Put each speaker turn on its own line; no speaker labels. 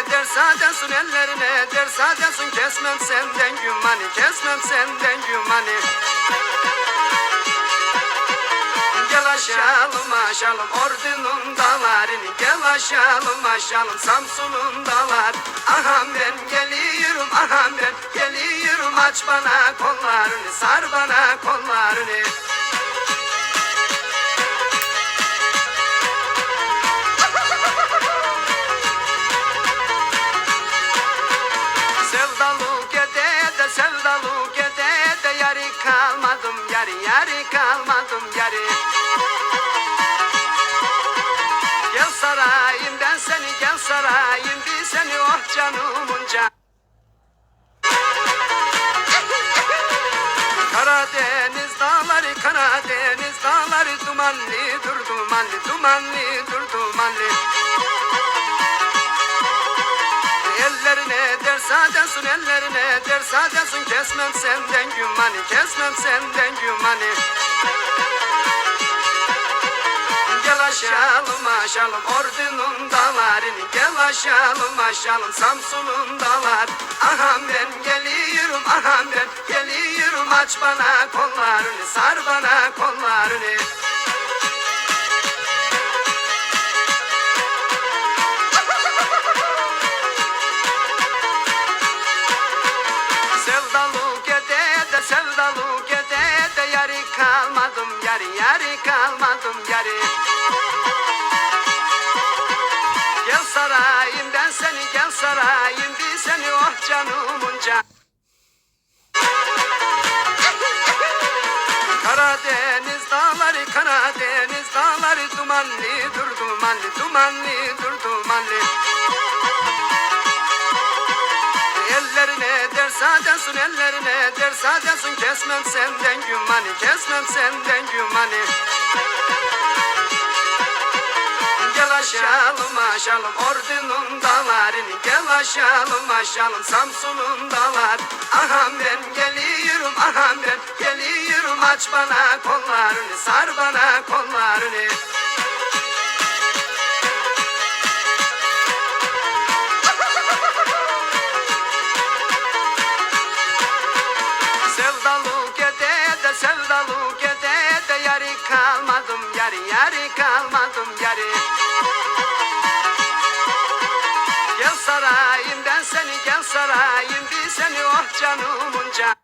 ellerine ders adesun ellerine ders adesun kesmem senden gümanı kesmem senden gümanı Gel aşalım aşalım ordunun dağlarını Gel aşalım aşalım Samsun'un dağlar Aham ben geliyorum aham ben geliyorum Aç bana kollarını sar bana kollarını Sevdalı gede de sevdalı gede de Yarı kalmadım yarı yarı kalmadım yarı Gel sarayım ben seni gel sarayım bir seni oh canımın can. Karadeniz dağları Karadeniz dağları dumanlı dur dumanlı dumanlı dur adesun ellerine ders adesun kesmem senden gümanı kesmem senden gümanı Gel aşalım aşalım ordunun dağlarını Gel aşalım aşalım Samsun'un dağlar Aham ben geliyorum aham ben geliyorum. Aç bana kollarını sar bana kollarını Sevdalı gede de sevdalı gede de Yarı kalmadım yarı yarı kalmadım yarı Gel sarayım ben seni gel sarayım bir seni oh canımın can. Karadeniz dağları Karadeniz dağları dumanlı dur dumanlı dumanlı dur dumanlı Adesun ellerine ders adesun kesmem senden gümanı kesmem senden gümanı Gel aşalım aşalım ordunun dağlarını Gel aşalım aşalım Samsun'un dağlar Aham ben geliyorum aham ben geliyorum. Aç bana kollarını sar bana kollarını Sevdalı gede de sevdalı gede de Yarı kalmadım yarı yarı kalmadım yarı Gel sarayım ben seni gel sarayım bir seni oh canımın can